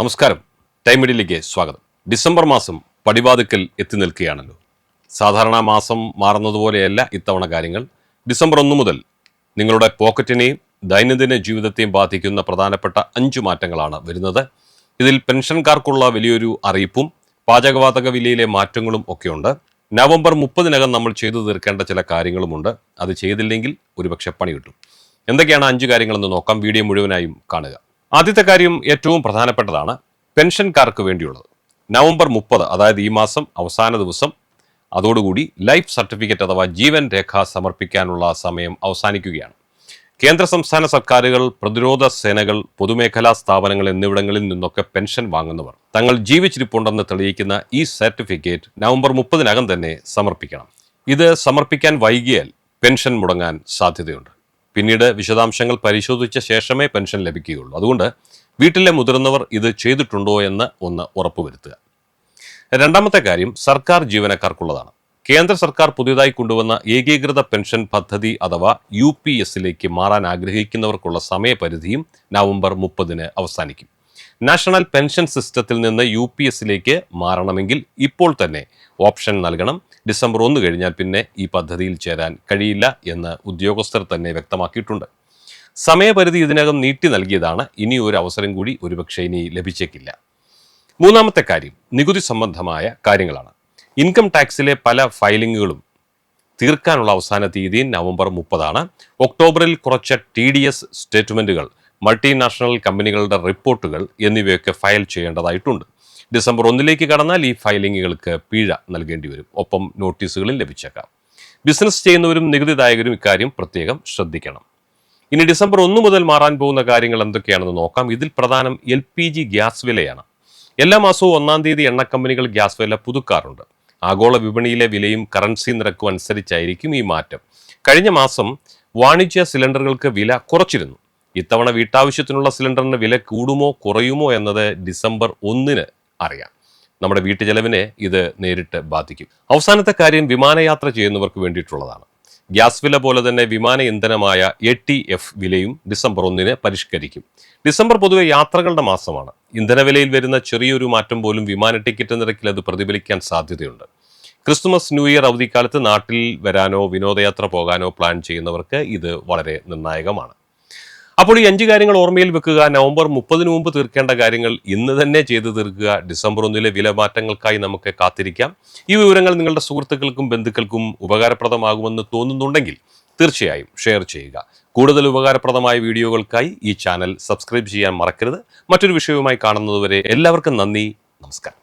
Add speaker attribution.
Speaker 1: നമസ്കാരം ടൈം ഇഡിയിലേക്ക് സ്വാഗതം ഡിസംബർ മാസം പടിവാതിക്കൽ എത്തി നിൽക്കുകയാണല്ലോ സാധാരണ മാസം മാറുന്നതുപോലെയല്ല ഇത്തവണ കാര്യങ്ങൾ ഡിസംബർ ഒന്ന് മുതൽ നിങ്ങളുടെ പോക്കറ്റിനെയും ദൈനംദിന ജീവിതത്തെയും ബാധിക്കുന്ന പ്രധാനപ്പെട്ട അഞ്ച് മാറ്റങ്ങളാണ് വരുന്നത് ഇതിൽ പെൻഷൻകാർക്കുള്ള വലിയൊരു അറിയിപ്പും പാചകവാതക വിലയിലെ മാറ്റങ്ങളും ഒക്കെയുണ്ട് നവംബർ മുപ്പതിനകം നമ്മൾ ചെയ്തു തീർക്കേണ്ട ചില കാര്യങ്ങളുമുണ്ട് അത് ചെയ്തില്ലെങ്കിൽ ഒരുപക്ഷെ പണി കിട്ടും എന്തൊക്കെയാണ് അഞ്ച് കാര്യങ്ങളെന്ന് നോക്കാം വീഡിയോ മുഴുവനായും കാണുക ആദ്യത്തെ കാര്യം ഏറ്റവും പ്രധാനപ്പെട്ടതാണ് പെൻഷൻകാർക്ക് വേണ്ടിയുള്ളത് നവംബർ മുപ്പത് അതായത് ഈ മാസം അവസാന ദിവസം അതോടുകൂടി ലൈഫ് സർട്ടിഫിക്കറ്റ് അഥവാ ജീവൻ രേഖ സമർപ്പിക്കാനുള്ള സമയം അവസാനിക്കുകയാണ് കേന്ദ്ര സംസ്ഥാന സർക്കാരുകൾ പ്രതിരോധ സേനകൾ പൊതുമേഖലാ സ്ഥാപനങ്ങൾ എന്നിവിടങ്ങളിൽ നിന്നൊക്കെ പെൻഷൻ വാങ്ങുന്നവർ തങ്ങൾ ജീവിച്ചിരിപ്പുണ്ടെന്ന് തെളിയിക്കുന്ന ഈ സർട്ടിഫിക്കറ്റ് നവംബർ മുപ്പതിനകം തന്നെ സമർപ്പിക്കണം ഇത് സമർപ്പിക്കാൻ വൈകിയാൽ പെൻഷൻ മുടങ്ങാൻ സാധ്യതയുണ്ട് പിന്നീട് വിശദാംശങ്ങൾ പരിശോധിച്ച ശേഷമേ പെൻഷൻ ലഭിക്കുകയുള്ളൂ അതുകൊണ്ട് വീട്ടിലെ മുതിർന്നവർ ഇത് ചെയ്തിട്ടുണ്ടോ എന്ന് ഒന്ന് ഉറപ്പുവരുത്തുക രണ്ടാമത്തെ കാര്യം സർക്കാർ ജീവനക്കാർക്കുള്ളതാണ് കേന്ദ്ര സർക്കാർ പുതിയതായി കൊണ്ടുവന്ന ഏകീകൃത പെൻഷൻ പദ്ധതി അഥവാ യു പി എസിലേക്ക് മാറാൻ ആഗ്രഹിക്കുന്നവർക്കുള്ള സമയപരിധിയും നവംബർ മുപ്പതിന് അവസാനിക്കും നാഷണൽ പെൻഷൻ സിസ്റ്റത്തിൽ നിന്ന് യു പി എസിലേക്ക് മാറണമെങ്കിൽ ഇപ്പോൾ തന്നെ ഓപ്ഷൻ നൽകണം ഡിസംബർ ഒന്ന് കഴിഞ്ഞാൽ പിന്നെ ഈ പദ്ധതിയിൽ ചേരാൻ കഴിയില്ല എന്ന് ഉദ്യോഗസ്ഥർ തന്നെ വ്യക്തമാക്കിയിട്ടുണ്ട് സമയപരിധി ഇതിനകം നീട്ടി നൽകിയതാണ് ഇനി ഒരു അവസരം കൂടി ഒരുപക്ഷെ ഇനി ലഭിച്ചേക്കില്ല മൂന്നാമത്തെ കാര്യം നികുതി സംബന്ധമായ കാര്യങ്ങളാണ് ഇൻകം ടാക്സിലെ പല ഫയലിങ്ങുകളും തീർക്കാനുള്ള അവസാന തീയതി നവംബർ മുപ്പതാണ് ഒക്ടോബറിൽ കുറച്ച ടി ഡി എസ് സ്റ്റേറ്റ്മെൻറ്റുകൾ മൾട്ടിനാഷണൽ കമ്പനികളുടെ റിപ്പോർട്ടുകൾ എന്നിവയൊക്കെ ഫയൽ ചെയ്യേണ്ടതായിട്ടുണ്ട് ഡിസംബർ ഒന്നിലേക്ക് കടന്നാൽ ഈ ഫയലിംഗുകൾക്ക് പിഴ നൽകേണ്ടി വരും ഒപ്പം നോട്ടീസുകളിൽ ലഭിച്ചേക്കാം ബിസിനസ് ചെയ്യുന്നവരും നികുതിദായകരും ഇക്കാര്യം പ്രത്യേകം ശ്രദ്ധിക്കണം ഇനി ഡിസംബർ ഒന്ന് മുതൽ മാറാൻ പോകുന്ന കാര്യങ്ങൾ എന്തൊക്കെയാണെന്ന് നോക്കാം ഇതിൽ പ്രധാനം എൽ പി ജി ഗ്യാസ് വിലയാണ് എല്ലാ മാസവും ഒന്നാം തീയതി എണ്ണ കമ്പനികൾ ഗ്യാസ് വില പുതുക്കാറുണ്ട് ആഗോള വിപണിയിലെ വിലയും കറൻസി നിരക്കും അനുസരിച്ചായിരിക്കും ഈ മാറ്റം കഴിഞ്ഞ മാസം വാണിജ്യ സിലിണ്ടറുകൾക്ക് വില കുറച്ചിരുന്നു ഇത്തവണ വീട്ടാവശ്യത്തിനുള്ള സിലിണ്ടറിന് വില കൂടുമോ കുറയുമോ എന്നത് ഡിസംബർ ഒന്നിന് അറിയാം നമ്മുടെ വീട്ടു ചെലവിനെ ഇത് നേരിട്ട് ബാധിക്കും അവസാനത്തെ കാര്യം വിമാനയാത്ര ചെയ്യുന്നവർക്ക് വേണ്ടിയിട്ടുള്ളതാണ് ഗ്യാസ് വില പോലെ തന്നെ വിമാന ഇന്ധനമായ എ ടി എഫ് വിലയും ഡിസംബർ ഒന്നിന് പരിഷ്കരിക്കും ഡിസംബർ പൊതുവെ യാത്രകളുടെ മാസമാണ് ഇന്ധനവിലയിൽ വരുന്ന ചെറിയൊരു മാറ്റം പോലും വിമാന ടിക്കറ്റ് നിരക്കിൽ അത് പ്രതിഫലിക്കാൻ സാധ്യതയുണ്ട് ക്രിസ്തുമസ് ന്യൂ ഇയർ അവധിക്കാലത്ത് നാട്ടിൽ വരാനോ വിനോദയാത്ര പോകാനോ പ്ലാൻ ചെയ്യുന്നവർക്ക് ഇത് വളരെ നിർണായകമാണ് അപ്പോൾ ഈ അഞ്ച് കാര്യങ്ങൾ ഓർമ്മയിൽ വെക്കുക നവംബർ മുപ്പതിനു മുമ്പ് തീർക്കേണ്ട കാര്യങ്ങൾ ഇന്ന് തന്നെ ചെയ്തു തീർക്കുക ഡിസംബർ ഒന്നിലെ മാറ്റങ്ങൾക്കായി നമുക്ക് കാത്തിരിക്കാം ഈ വിവരങ്ങൾ നിങ്ങളുടെ സുഹൃത്തുക്കൾക്കും ബന്ധുക്കൾക്കും ഉപകാരപ്രദമാകുമെന്ന് തോന്നുന്നുണ്ടെങ്കിൽ തീർച്ചയായും ഷെയർ ചെയ്യുക കൂടുതൽ ഉപകാരപ്രദമായ വീഡിയോകൾക്കായി ഈ ചാനൽ സബ്സ്ക്രൈബ് ചെയ്യാൻ മറക്കരുത് മറ്റൊരു വിഷയവുമായി കാണുന്നതുവരെ എല്ലാവർക്കും നന്ദി നമസ്കാരം